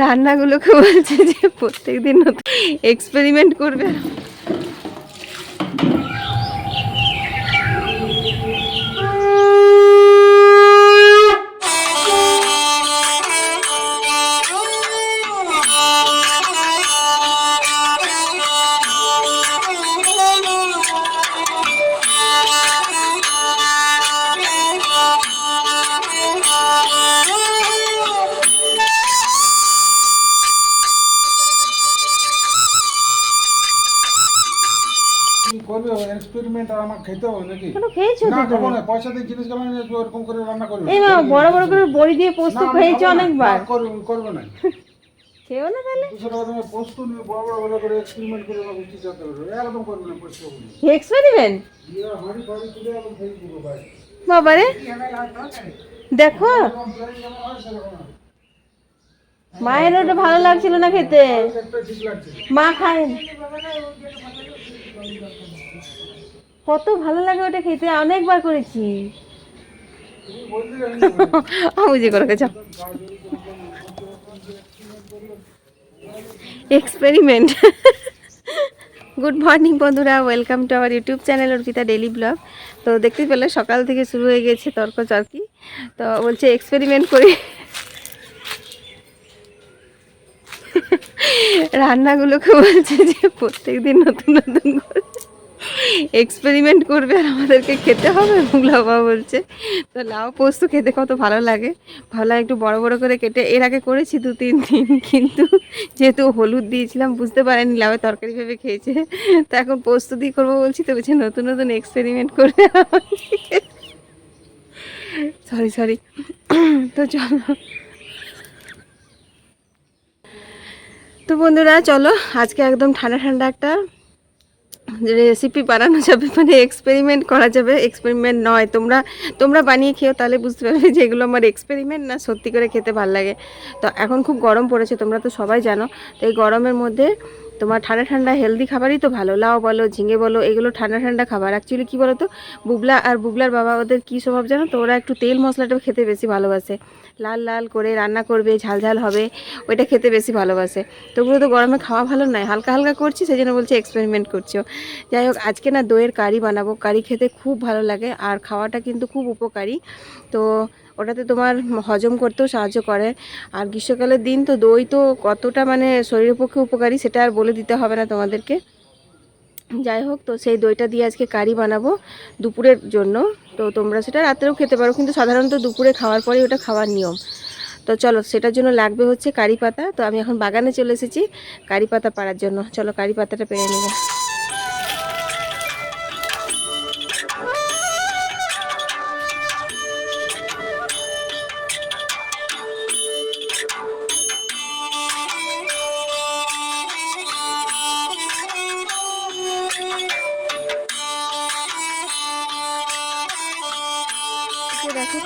রান্নাগুলোকে বলছে যে প্রত্যেকদিন নতুন এক্সপেরিমেন্ট করবে। এক্সপেরিমেন্ট আর আমার খেতে হবে নাকি? কেন খেয়েছো না তো খাব না পয়সা দিয়ে জিনিস এরকম করে রান্না করবে। এই মা বড় বড় করে বড়ি দিয়ে পোস্ত খেয়েছো অনেকবার। করবে করবে না। খেয়েও না তাহলে? দুশো তুমি পোস্ত নিয়ে বড় বড় বড় করে এক্সপেরিমেন্ট করে বা বুঝতে চাতে পারবে। একদম করবে না পোস্ত করবে এক্সপেরিমেন্ট দিয়ে হাঁড়ি ফাড়ি তুলে একদম খেয়ে দিবো ভাই। বাবারে। দেখো। মায়ের ওটা ভালো লাগছিল না খেতে। মা খায়। কত ভালো লাগে ওটা খেতে, অনেকবার করেছি। যে করে গেছ এক্সপেরিমেন্ট গুড মর্নিং বন্ধুরা। Welcome to our YouTube channel Arpita daily vlog তো দেখতে পেলে, সকাল থেকে শুরু হয়ে গেছে তর্ক চর্কি। তো বলছে এক্সপেরিমেন্ট করি। রান্নাগুলোকে বলছে যে, প্রত্যেকদিন নতুন নতুন করে এক্সপেরিমেন্ট করবে আর আমাদেরকে খেতে হবে মুগলা বাবা বলছে। তো লাউ পোস্ত খেতে কত ভালো লাগে। ভালো লাগে একটু বড় বড় করে কেটে, এর আগে করেছি দু, তিন দিন, কিন্তু যেহেতু হলুদ দিয়েছিলাম, বুঝতে পারেনি লাউয়ের তরকারি ভেবে খেয়েছে। তো এখন পোস্ত দিয়ে করব বলছি, তো বলছে নতুন নতুন এক্সপেরিমেন্ট করবে সরি সরি তো চলো। তো বন্ধুরা, চলো, আজকে একদম ঠান্ডা ঠান্ডা একটা রেসিপি বানানো যাবে মানে এক্সপেরিমেন্ট করা যাবে। এক্সপেরিমেন্ট নয়, তোমরা তোমরা বানিয়ে খেও তাহলে বুঝতে পারবে যে এগুলো আমার এক্সপেরিমেন্ট না, সত্যি করে খেতে ভালো লাগে। তো এখন খুব গরম পড়েছে, তোমরা তো সবাই জানো। তো এই গরমের মধ্যে তোমার ঠান্ডা ঠান্ডা হেলদি খাবারই তো ভালো। লাউ বলো, ঝিঙে বলো, এগুলো ঠান্ডা ঠান্ডা খাবার। অ্যাকচুয়ালি কী বলো তো বুবলা আর বুবলার বাবা ওদের কী স্বভাব জানো তো, ওরা একটু তেল মশলাটা খেতে বেশি ভালোবাসে। লাল লাল করে রান্না করবে, ঝাল ঝাল হবে, ওইটা খেতে বেশি ভালোবাসে। তো ওগুলো তো গরমে খাওয়া ভালো নয়, হালকা হালকা করছি সেই জন্য বলছি এক্সপেরিমেন্ট করছ। যাই হোক, আজকে না দইয়ের কারি বানাবো, কারি খেতে খুব ভালো লাগে, আর খাওয়াটা কিন্তু খুব উপকারী। তো ওটাতে তোমার হজম করতেও সাহায্য করে। আর গ্রীষ্মকালের দিন তো দই তো কতটা মানে শরীরের পক্ষে উপকারী, সেটা আর বলে দিতে হবে না তোমাদেরকে। যাই হোক তো সেই দইটা দিয়ে আজকে কারি বানাবো দুপুরের জন্য। তো তোমরা সেটা রাত্রেও খেতে পারো, কিন্তু সাধারণত দুপুরে খাওয়ার পরে ওটা খাওয়ার নিয়ম। তো চলো, সেটার জন্য লাগবে হচ্ছে কারি পাতা। তো আমি এখন বাগানে চলে এসেছি কারি পাতা পাড়ার জন্য। চলো, কারি পাতাটা পেরে নেব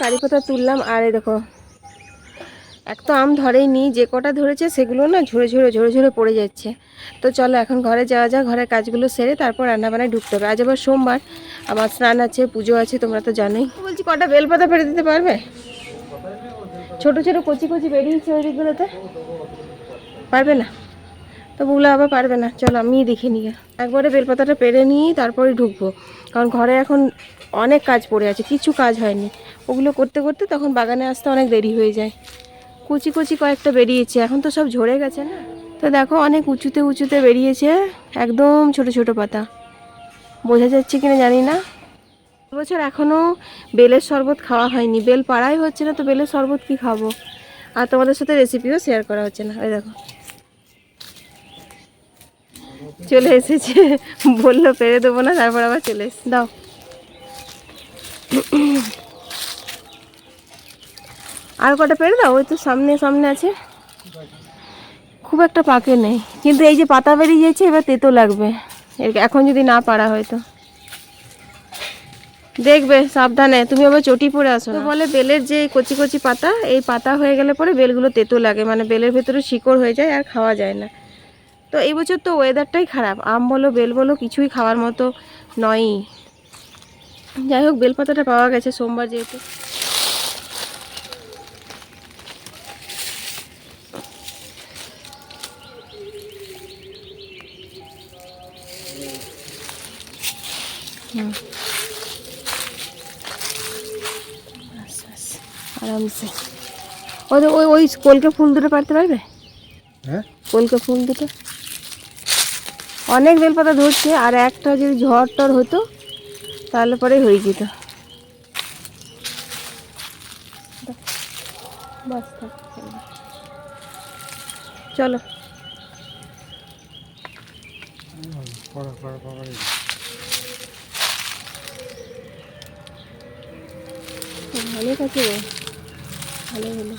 কারি পাতা তুললাম, আর দেখো, এক তো আম ধরেইনি, যে কটা ধরেছে সেগুলো না ঝরে ঝরে ঝরে ঝরে পড়ে যাচ্ছে। তো চলো এখন ঘরে যাওয়া যাক, ঘরের কাজগুলো সেরে তারপর রান্নাবান্নায় ঢুকতে হবে। আজ আবার সোমবার, আমার স্নান আছে, পুজো আছে, তোমরা তো জানোই। বলছি, কটা বেলপাতা ফেলে দিতে পারবে? ছোট ছোট কচি কচি বেরিয়েছে ওই দিকগুলোতে পারবে না? তো বুগলা আবার পারবে না। চলো, আমিই দেখে নিয়ে একবারে বেলপাতাটা পেরে নিয়েই তারপরে ঢুকবো। কারণ ঘরে এখন অনেক কাজ পড়ে আছে, কিছু কাজ হয়নি। ওগুলো করতে করতে তখন বাগানে আসতে অনেক দেরি হয়ে যায়। কুচি কুচি কয়েকটা বেরিয়েছে, এখন তো সব ঝরে গেছে না। তো দেখো অনেক উঁচুতে উঁচুতে বেরিয়েছে একদম ছোট ছোট পাতা। বোঝা যাচ্ছে কিনা জানি না। বছর এখনও বেলের শরবত খাওয়া হয়নি। বেল পাড়াই হচ্ছে না, তো বেলের শরবত কি খাব? আর তোমাদের সাথে রেসিপিও শেয়ার করা হচ্ছে না। ওই দেখো। চলে এসেছে। বলল, পেরে দেবো না, তারপর আবার চলে এসে দাও। আর কটা পেরে দাও? ওই তো সামনে সামনে আছে। খুব একটা পাকে নেই। কিন্তু এই যে পাতা বেরিয়ে যাচ্ছে, এবার তেতো লাগবে। এখন যদি না পারা হয়তো দেখবে, সাবধানে। তুমি আবার চটি পরে আসো বলে বেলের যে কচি কচি পাতা, এই পাতা হয়ে গেলে পরে বেলগুলো তেতো লাগে। মানে বেলের ভেতরে শিকড় হয়ে যায় আর খাওয়া যায় না। তো এই বছর তো ওয়েদারটাই খারাপ। আম বলো, বেল বলো, কিছুই খাওয়ার মতো নয়ই। যাই হোক, বেলপাতাটা পাওয়া গেছে সোমবার যেহেতু। আরামসে। ওই ওই ওই কলকে ফুল দুটো পারতে পারবে? হ্যাঁ? কলকে ফুল দুটো। অনেক বেলপাতা ধরছে আর একটা যদি ঝড় টর হতো তাহলে পরে হয়ে যেত। বাস থাক, চলো। পড়া পড়া ভালো ভালো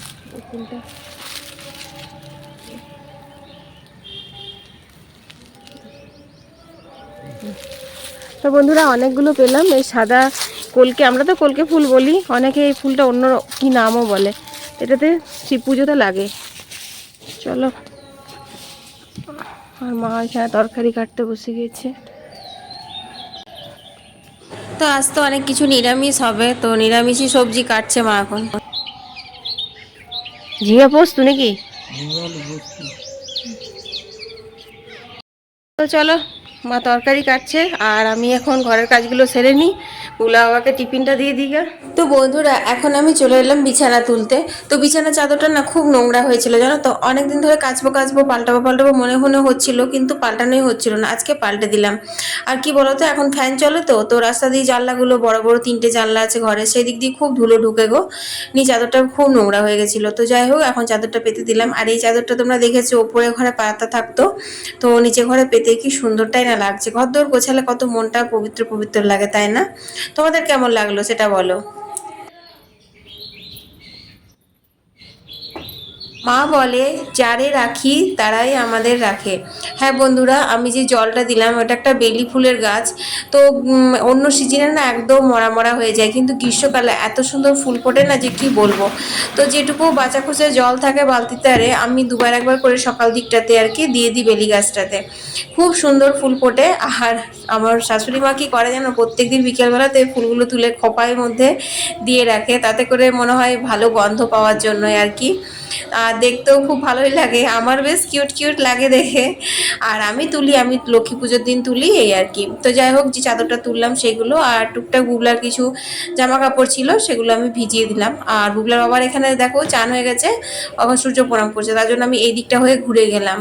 ফুলটা তো বন্ধুরা, অনেকগুলো পেলাম। এই সাদা কলকে, আমরা তো কলকে ফুল বলি। অনেকে এই ফুলটা অন্য কি নামও বলে। এটাতে শিব পুজোতে লাগে। চলো। আর মা এখানে তরকারি কাটতে বসে গেছে। তো আজ তো অনেক কিছু নিরামিষ হবে তো নিরামিষই সবজি কাটছে মা এখন। ঝিঙে পোস্ত নাকি? তো চলো মা তরকারি কাটছে, আর আমি এখন ঘরের কাজগুলো সেরে নিই। উলা বাবাকে টিফিনটা দিয়ে দিই। তো বন্ধুরা, এখন আমি চলে এলাম বিছানা তুলতে। তো বিছানা চাদরটা না খুব নোংরা হয়েছিল, জানো তো? অনেকদিন ধরে কাচবো কাচবো, পাল্টাবো পাল্টাবো মনে মনে হচ্ছিল, কিন্তু পাল্টানোই হচ্ছিল না। আজকে পাল্টে দিলাম। আর কি বলতো, এখন ফ্যান চলে তো তো রাস্তা দিয়ে জানলাগুলো, বড় বড় তিনটে জানলা আছে ঘরে সেই দিক দিয়ে খুব ধুলো ঢুকে গো। নি চাদরটা খুব নোংরা হয়ে গেছিল। তো যাই হোক, এখন চাদরটা পেতে দিলাম। আর এই চাদরটা তোমরা দেখেছ, ওপরে ঘরে পাতা থাকতো, তো নিচে ঘরে পেতে কি সুন্দরটাই না লাগছে ঘর দৌড় গোছালে কত মনটা পবিত্র পবিত্র লাগে, তাই না? তোমাদের কেমন লাগল সেটা বলো। মা বলে, যারে রাখি, তারাই আমাদের রাখে। হ্যাঁ বন্ধুরা, আমি যে জলটা দিলাম, ওটা একটা বেলি ফুলের গাছ। তো অন্য সিজনে না একদম মরা মরা হয়ে যায়। কিন্তু গ্রীষ্মকালে এত সুন্দর ফুল ফোটে না যে কি বলব। তো যেটুকু বাঁচা খুঁজে জল থাকে বালতিতে, আরে আমি দুবার একবার করে সকাল দিকটাতে আর কি দিয়ে দিই বেলি গাছটাতে। খুব সুন্দর ফুল ফোটে। আর আমার শাশুড়ি মা কি করে জানো, প্রত্যেকদিন বিকেলবেলাতে ফুলগুলো তুলে খোপার মধ্যে দিয়ে রাখে। তাতে করে মনে হয় ভালো গন্ধ পাওয়ার জন্য আর কি। আর দেখতেও খুব ভালোই লাগে। আমার বেশ কিউট কিউট লাগে দেখে। আর আমি তুলি, আমি লক্ষ্মী পুজোর দিন তুলি এই আর কি। তো যাই হোক, যে চাদরটা তুললাম সেগুলো আর টুকটাক বুবলার কিছু জামা কাপড় ছিল সেগুলো আমি ভিজিয়ে দিলাম। আর বুবলার বাবার এখানে দেখো চান হয়ে গেছে এখন সূর্য প্রণাম করছে। তার জন্য আমি এই দিকটা হয়ে ঘুরে গেলাম।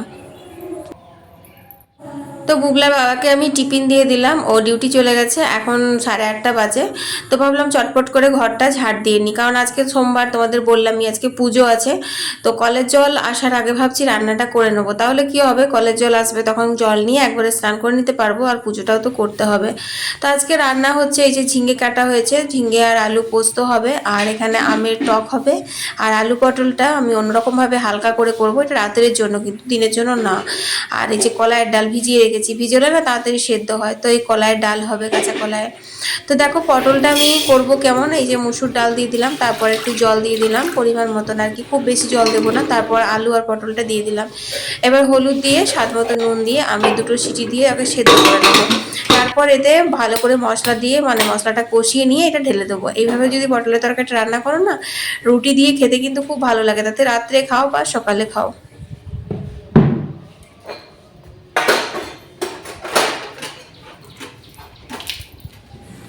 তো বুবলা বাবাকে আমি টিফিন দিয়ে দিলাম। ও ডিউটি চলে গেছে, এখন সাড়ে আটটা বাজে। তো ভাবলাম চটপট করে ঘরটা ঝাড় দিয়ে নিই কারণ আজকে সোমবার, তোমাদের বললামই আজকে পুজো আছে। তো কলের জল আসার আগে ভাবছি রান্নাটা করে নেব। তাহলে কি হবে? কলের জল আসবে, তখন জল নিয়ে একবারে স্নান করে নিতে পারব আর পুজোটাও তো করতে হবে। তো আজকে রান্না হচ্ছে এই যে ঝিঙ্গে কাটা হয়েছে। ঝিঙ্গে আর আলু পোস্ত হবে, আর এখানে আমের টক হবে। আর আলু পটলটা আমি অন্যরকমভাবে হালকা করে করব। এটা রাতের জন্য, কিন্তু দিনের জন্য না। আর এই যে কলাইয়ের ডাল ভিজিয়ে রেখেছি ভিজোলে না তাড়াতাড়ি সেদ্ধ হয়, তো এই কলাইয়ের ডাল হবে, কাঁচা কলায় তো দেখো পটলটা আমি করব কেমন, এই যে মুসুর ডাল দিয়ে দিলাম, তারপর একটু জল দিয়ে দিলাম, পরিমাণ মতন আর কি, খুব বেশি জল দেবো না, তারপর আলু আর পটলটা দিয়ে দিলাম। এবার হলুদ দিয়ে, স্বাদ মতো নুন দিয়ে, আমি দুটো সিটি দিয়ে আগে সেদ্ধ করে নেব। তারপর এতে ভালো করে মশলা দিয়ে মানে মশলাটা কষিয়ে নিয়ে এটা ঢেলে দেবো। এইভাবে যদি পটলের তরকারিটা রান্না করো না, রুটি দিয়ে খেতে কিন্তু খুব ভালো লাগে, তাতে রাত্রে খাও বা সকালে খাও।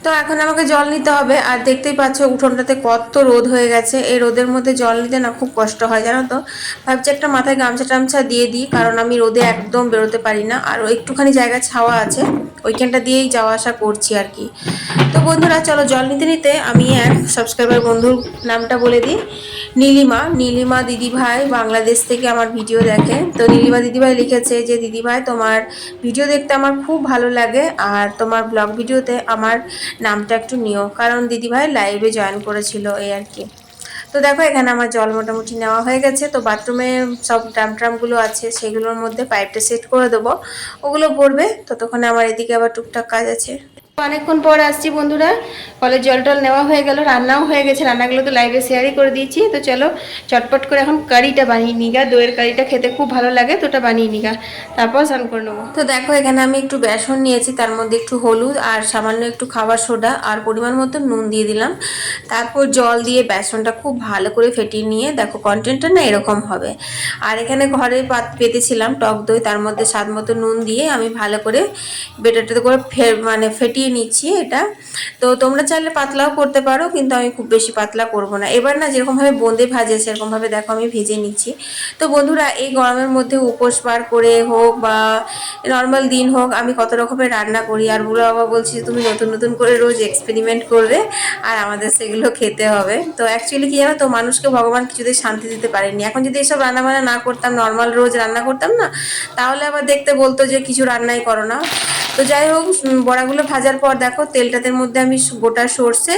তো এখন আমাকে জল নিতে হবে, আর দেখতেই পাচ্ছ উঠোনটাতে কত রোদ হয়ে গেছে। এই রোদের মধ্যে জল নিতে না খুব কষ্ট হয়, জানো তো? ভাবছি একটা মাথায় গামছা টামছা দিয়ে দিই, কারণ আমি রোদে একদম বেরোতে পারি না, আর একটুখানি জায়গা ছাওয়া আছে। ওইখানটা দিয়েই যাওয়া আসা করছি আর কি। তো বন্ধুরা, চলো জল নিতে নিতে আমি এক সাবস্ক্রাইবার বন্ধুর নামটা বলে দিই। নীলিমা নীলিমা দিদিভাই বাংলাদেশ থেকে আমার ভিডিও দেখে। তো নীলিমা দিদিভাই লিখেছে যে, দিদিভাই, তোমার ভিডিও দেখতে আমার খুব ভালো লাগে আর তোমার ব্লগ ভিডিওতে আমার নামটা একটু নিও। কারণ দিদিভাই লাইভে জয়েন করেছিল এই আর কি। তো দেখো, এখানে আমার জল মোটামুটি নেওয়া হয়ে গেছে। তো বাথরুমে সব ড্রাম ট্রামগুলো আছে, সেগুলোর মধ্যে পাইপটা সেট করে দেবো। ওগুলো পড়বে, ততক্ষণে আমার এদিকে আবার টুকটাক কাজ আছে। অনেকক্ষণ পর আসছি বন্ধুরা। কলের জল টল নেওয়া হয়ে গেল, রান্নাও হয়ে গেছে, রান্নাগুলো তো লাইভে শেয়ারই করে দিয়েছি। তো চলো, চটপট করে এখন কারিটা বানিয়ে নিগা দইয়ের কারিটা খেতে খুব ভালো লাগে, তো ওটা বানিয়ে নিগা তারপর স্নান করে নেব। তো দেখো, এখানে আমি একটু বেসন নিয়েছি, তার মধ্যে একটু হলুদ আর সামান্য একটু খাবার সোডা আর পরিমাণ মতো নুন দিয়ে দিলাম। তারপর জল দিয়ে বেসনটা খুব ভালো করে ফেটিয়ে নিয়ে, দেখো কন্টেন্টটা না এরকম হবে। আর এখানে ঘরে পাত পেতেছিলাম টক দই, তার মধ্যে স্বাদ মতো নুন দিয়ে আমি ভালো করে বেটারটাতে করে মানে ফেটিয়ে নিচ্ছি এটা। তো তোমরা চাইলে পাতলাও করতে পারো, কিন্তু আমি খুব বেশি পাতলা করব না। এবার না যেরকমভাবে বোঁদে ভাজে, সেরকমভাবে দেখো আমি ভেজে নিচ্ছি। তো বন্ধুরা, এই গরমের মধ্যে উপোস পার করে হোক বা নর্মাল দিন হোক, আমি কত রকমের রান্না করি। আর বুড়ো বাবা বলছি তুমি নতুন নতুন করে রোজ এক্সপেরিমেন্ট করবে, আর আমাদের সেগুলো খেতে হবে। তো অ্যাকচুয়ালি কি জানো তো, মানুষকে ভগবান কিছুতেই শান্তি দিতে পারেনি এখন যদি এসব রান্না বান্না না করতাম নর্মাল রোজ রান্না করতাম না, তাহলে আবার দেখতে বলতো যে, কিছু রান্নাই করো না। তো যাই হোক বড়াগুলো ভাজার পর দেখো তেলটাতে মধ্যে আমি গোটা সর্ষে,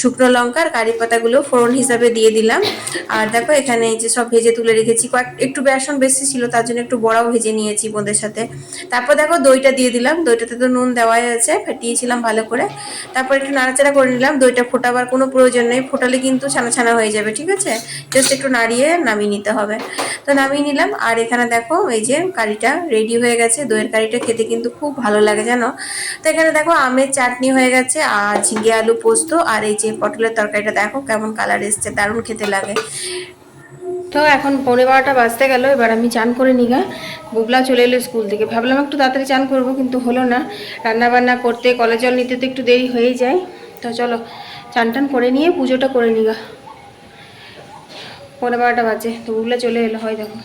শুকনো লঙ্কা আর কারি পাতাগুলো ফোড়ন হিসাবে দিয়ে দিলাম। আর দেখো এখানে এই যে সব ভেজে তুলে রেখেছি। কয়েক একটু বেসন বেশি ছিল, তার জন্য একটু বড়াও ভেজে নিয়েছি বোঁদের সাথে। তারপর দেখো দইটা দিয়ে দিলাম। দইটাতে তো নুন দেওয়াই আছে, ফেটিয়েছিলাম ভালো করে। তারপর একটু নাড়াচাড়া করে নিলাম। দইটা ফোটাবার কোনো প্রয়োজন নেই। ফোটালে কিন্তু ছানা ছানা হয়ে যাবে, ঠিক আছে? জাস্ট একটু নাড়িয়ে নামিয়ে নিতে হবে। তো নামিয়ে নিলাম। আর এখানে দেখো এই যে কারিটা রেডি হয়ে গেছে। দইয়ের কারিটা খেতে কিন্তু খুব ভালো লাগে, জানো? তো এখানে দেখো আমের চাটনি হয়ে গেছে আর ঝিঙে আলু পোস্ত আর এই যে পটলের তরকারিটা দেখো কেমন কালার এসছে দারুণ খেতে লাগে। তো এখন পনেরো বারোটা বাজতে গেল এবার আমি চান করে নিগা বুবলা চলে এলো স্কুল থেকে। ভাবলাম একটু তাড়াতাড়ি চান করব কিন্তু হলো না। রান্না বান্না করতে কলেজ জল নিতে তো একটু দেরি হয়েই যায়। তো চলো চান টান করে নিয়ে পুজোটা করে নিগা পনেরো বারোটা বাজে তো বুবলা চলে এলো হয় দেখো।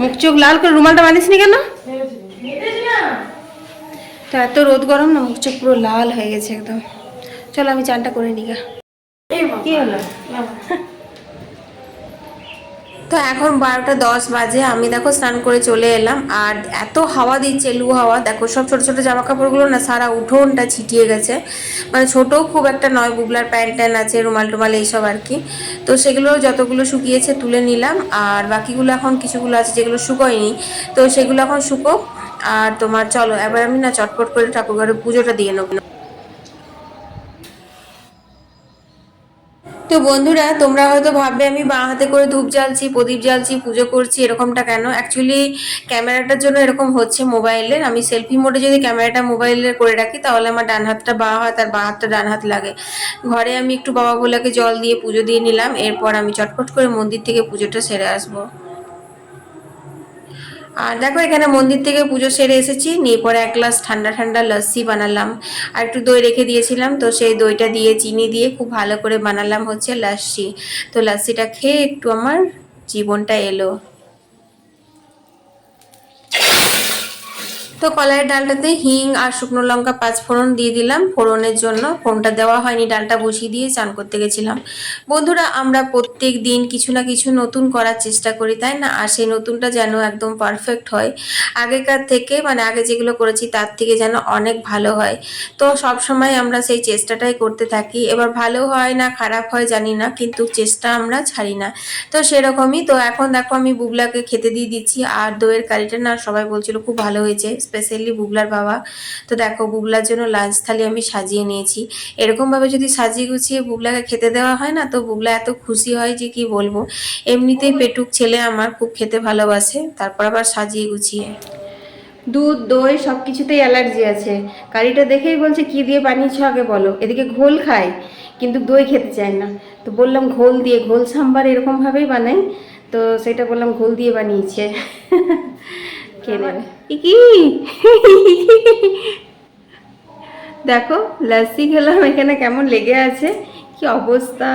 মুখ চোখ লাল করে রুমালটা বাঁধিস নি কেন তো এত রোদ গরম না মুখ চোখ পুরো লাল হয়ে গেছে একদম। চলো আমি চানটা করে নিগা কি হলো? তো এখন বারোটা দশ বাজে আমি দেখো স্নান করে চলে এলাম আর এত হাওয়া দিচ্ছে লু হাওয়া। দেখো সব ছোট ছোট জামা কাপড়গুলো না সারা উঠোনটা ছিটিয়ে গেছে। মানে ছোটও খুব একটা নয় বুবলার প্যান্ট ট্যান আছে রুমাল টুমাল এইসব আর কি। তো সেগুলো যতগুলো শুকিয়েছে তুলে নিলাম আর বাকিগুলো এখন কিছুগুলো আছে যেগুলো শুকোয়নি তো সেগুলো এখন শুকো আর তোমার চলো, এবার আমি না চটপট করে ঠাকুর ঘরে পুজোটা দিয়ে নেব। তো বন্ধুরা, তোমরা হয়তো ভাববে আমি বাঁ হাতে করে ধূপ জ্বালছি, প্রদীপ জ্বালছি, পুজো করছি, এরকমটা কেন? অ্যাকচুয়ালি ক্যামেরাটার জন্য এরকম হচ্ছে মোবাইলের আমি সেলফি মোডে যদি ক্যামেরাটা মোবাইলের করে রাখি, তাহলে আমার ডান হাতটা বাঁ হাত আর বাঁ হাতটা ডান হাত লাগে। ঘরে আমি একটু বাবা ভোলাকে জল দিয়ে পুজো দিয়ে নিলাম, এরপর আমি চটপট করে মন্দির থেকে পুজোটা সেরে আসব। আর দেখো এখানে মন্দির থেকে পুজো সেরে এসেছি, নিয়ে পরে এক গ্লাস ঠান্ডা ঠান্ডা লস্যি বানালাম। আর একটু দই রেখে দিয়েছিলাম, তো সেই দইটা দিয়ে, চিনি দিয়ে খুব ভালো করে বানালাম হচ্ছে লস্যি। তো লস্যিটা খেয়ে একটু আমার জীবনটা এলো। তো কলাইয়ের ডালটাতে হিং আর শুকনো লঙ্কা পাঁচ ফোড়ন দিয়ে দিলাম। ফোড়নের জন্য ফোড়নটা দেওয়া হয়নি, ডালটা বসিয়ে দিয়ে চান করতে গেছিলাম। বন্ধুরা, আমরা প্রত্যেক দিন কিছু না কিছু নতুন করার চেষ্টা করি, তাই না? আর সেই নতুনটা যেন একদম পারফেক্ট হয়। আগেকার থেকে মানে আগে যেগুলো করেছি, তার থেকে যেন অনেক ভালো হয়। তো সব সময় আমরা সেই চেষ্টাটাই করতে থাকি। এবার ভালো হয় না, খারাপ হয় জানি না, কিন্তু চেষ্টা আমরা ছাড়ি না। তো সেরকমই, তো এখন দেখো আমি বুবলাকে খেতে দিয়ে দিচ্ছি, আর দইয়ের কারিটা না সবাই বলছিল খুব ভালো হয়েছে। স্পেশালি বুবলার বাবা। তো দেখো, বুবলার জন্য লাঞ্চ থালি আমি সাজিয়ে নিয়েছি। এরকমভাবে যদি সাজিয়ে গুছিয়ে বুবলাকে খেতে দেওয়া হয় না, তো বুবলা এত খুশি হয় যে কি বলব। এমনিতেই পেটুক ছেলে আমার, খুব খেতে ভালোবাসে। তারপর আবার সাজিয়ে গুছিয়ে। দুধ, দই সব কিছুতেই অ্যালার্জি আছে। কারিটা দেখেই বলছে, কি দিয়ে বানিয়েছো আগে বলো। এদিকে ঘোল খায় কিন্তু দই খেতে চায় না। তো বললাম, ঘোল দিয়ে, ঘোল সাম্বার এরকমভাবেই বানাই। তো সেটা বললাম, ঘোল দিয়ে বানিয়েছে। কে দেখো লাসি খেলাম এখানে কেমন লেগে আছে? কি অবস্থা?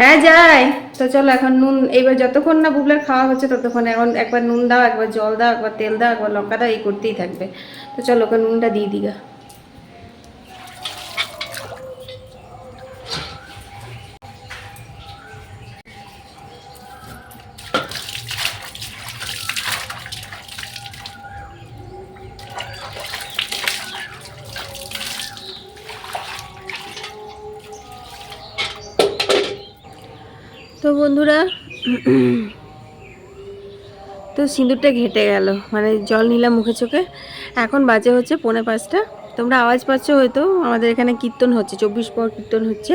হ্যাঁ যাই। তো চলো এখন নুন এইবার যতক্ষণ না বুবলার খাওয়া হচ্ছে ততক্ষণ এখন একবার নুন দাও একবার জল দাও একবার তেল দাও একবার লঙ্কা দাও এই করতেই থাকবে। তো চলো ওকে নুনটা দিয়ে দিগা তো বন্ধুরা তো সিঁদুরটা ঘেটে গেল। মানে জল নিলাম মুখে চোখে। এখন বাজে হচ্ছে পৌনে পাঁচটা। তোমরা আওয়াজ পাচ্ছ হয়তো, আমাদের এখানে কীর্তন হচ্ছে, চব্বিশ পর কীর্তন হচ্ছে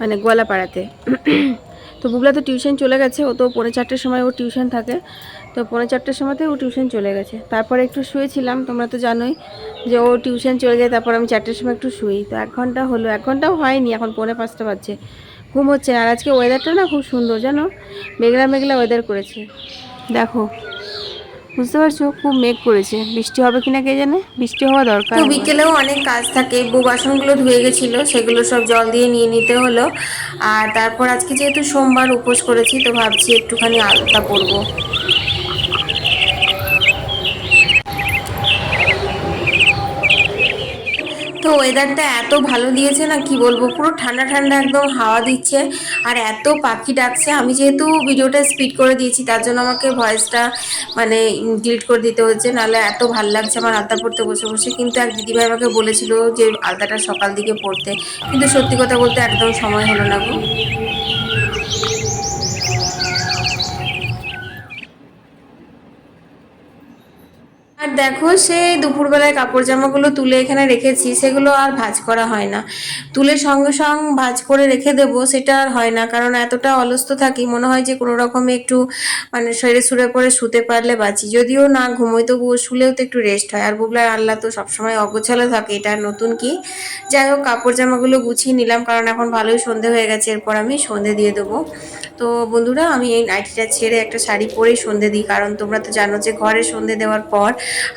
মানে গোয়ালাপাড়াতে। তো বুবলা তো টিউশন চলে গেছে, ও তো পৌনে চারটের সময় ও টিউশন থাকে। তো পৌনে চারটের সময়তে ও টিউশন চলে গেছে। তারপরে একটু শুয়েছিলাম, তোমরা তো জানোই যে ও টিউশন চলে যায় তারপর আমি চারটের সময় একটু শুই তো এক ঘণ্টা হলো, এক ঘন্টাও হয়নি, এখন পৌনে পাঁচটা বাজছে। ঘুম হচ্ছে আর আজকে ওয়েদারটা না খুব সুন্দর, জানো? মেঘলা মেঘলা ওয়েদার করেছে। দেখো, বুঝতে পারছ? খুব মেঘ করেছে। বৃষ্টি হবে কিনা কে জানে? বৃষ্টি হওয়া দরকার। বিকেলেও অনেক কাজ থাকে। বউ বাসনগুলো ধুয়ে গেছিল, সেগুলো সব জল দিয়ে নিয়ে নিতে হলো। আর তারপর আজকে যেহেতু সোমবার উপোস করেছি, তো ভাবছি একটুখানি আলতা পরবো তো ওয়েদারটা এত ভালো দিয়েছে না, কি বলব? পুরো ঠান্ডা ঠান্ডা একদম হাওয়া দিচ্ছে আর এত পাখি ডাকছে। আমি যেহেতু ভিডিওটা স্পিড করে দিয়েছি, তার জন্য আমাকে ভয়েসটা মানে ডিলিট করে দিতে হচ্ছে, নাহলে এত ভালো লাগছে আমার আলতা পড়তে বসে বসে। কিন্তু এক দিদিভাই আমাকে বলেছিল যে, আলতাটা সকাল দিকে পড়তে। কিন্তু সত্যি কথা বলতে একদম সময় হলো না গো। দেখো, সেই দুপুরবেলায় কাপড় জামাগুলো তুলে এখানে রেখেছি, সেগুলো আর ভাঁজ করা হয় না। তুলে সঙ্গে সঙ্গ ভাঁজ করে রেখে দেব, সেটা আর হয় না, কারণ এতটা অলস্ত থাকি, মনে হয় যে কোনো রকমে একটু মানে শরীরে সুরে পরে শুতে পারলে বাঁচি। যদিও না ঘুমোই তো শুলেও তো একটু রেস্ট হয়। আর বুবলার আল্লাহ তো সবসময় অগোছালো থাকে, এটা নতুন কি? যাই হোক কাপড় জামাগুলো গুছিয়ে নিলাম, কারণ এখন ভালোই সন্ধে হয়ে গেছে, এরপর আমি সন্ধে দিয়ে দেবো। তো বন্ধুরা, আমি এই নাইটিটা ছেড়ে একটা শাড়ি পরেই সন্ধে দিই, কারণ তোমরা তো জানো যে ঘরে সন্ধে দেওয়ার পর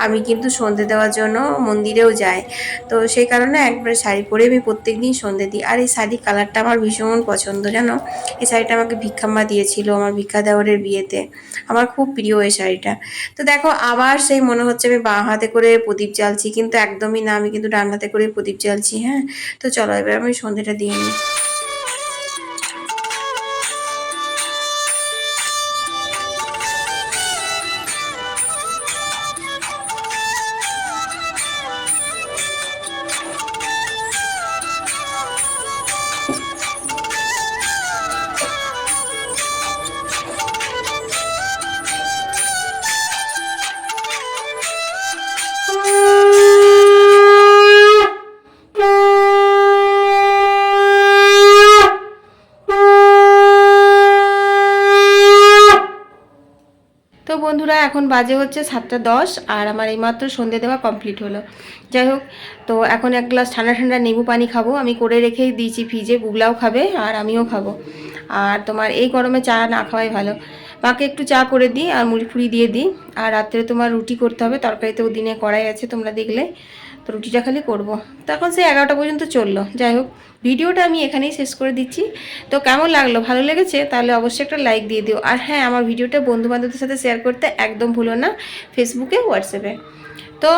আমি কিন্তু সন্ধে দেওয়ার জন্য মন্দিরেও যাই। তো সেই কারণে একবার শাড়ি পরে আমি প্রত্যেক দিন সন্ধে দিই। আর এই শাড়ি কালারটা আমার ভীষণ পছন্দ, জানো? এই শাড়িটা আমাকে ভিক্ষাম্মা দিয়েছিল আমার ভিক্ষা দেওয়ারের বিয়েতে। আমার খুব প্রিয় এই শাড়িটা। তো দেখো, আবার সেই মনে হচ্ছে আমি বাঁ হাতে করে প্রদীপ জ্বালছি, কিন্তু একদমই না, আমি কিন্তু ডান হাতে করে প্রদীপ জ্বালছি হ্যাঁ? তো চলো, এবার আমি সন্ধেটা দিয়ে নিই। এখন বাজে হচ্ছে সাতটা দশ, আর আমার এইমাত্র সন্ধে দেওয়া কমপ্লিট হলো। যাই হোক, তো এখন এক গ্লাস ঠান্ডা ঠান্ডা নেবু পানি খাব। আমি করে রেখেই দিয়েছি ফ্রিজে গুগলাও খাবে, আর আমিও খাব। আর তোমার এই গরমে চা না খাওয়াই ভালো। মাকে একটু চা করে দিই, আর মুড়ি ফুড়ি দিয়ে দিই। আর রাত্রে তোমার রুটি করতে হবে তরকারিতেও দিনে কড়াই আছে, তোমরা দেখলে। তো রুটিটা খালি করব। তো এখন সেই এগারোটা পর্যন্ত চলল। যাই হোক, ভিডিওটা আমি এখানেই শেষ করে দিচ্ছি। তো কেমন লাগল? ভালো লেগেছে? তাহলে অবশ্যই একটা লাইক দিয়ে দিও। আর হ্যাঁ আমার ভিডিওটা বন্ধু বান্ধবদের সাথে শেয়ার করতে একদম ভুলো না ফেসবুকে হোয়াটসঅ্যাপে তো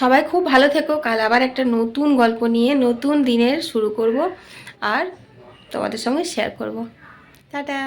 সবাই খুব ভালো থেকো। কাল আবার একটা নতুন গল্প নিয়ে নতুন দিনের শুরু করব। আর তোমাদের সঙ্গে শেয়ার করব। টাটা!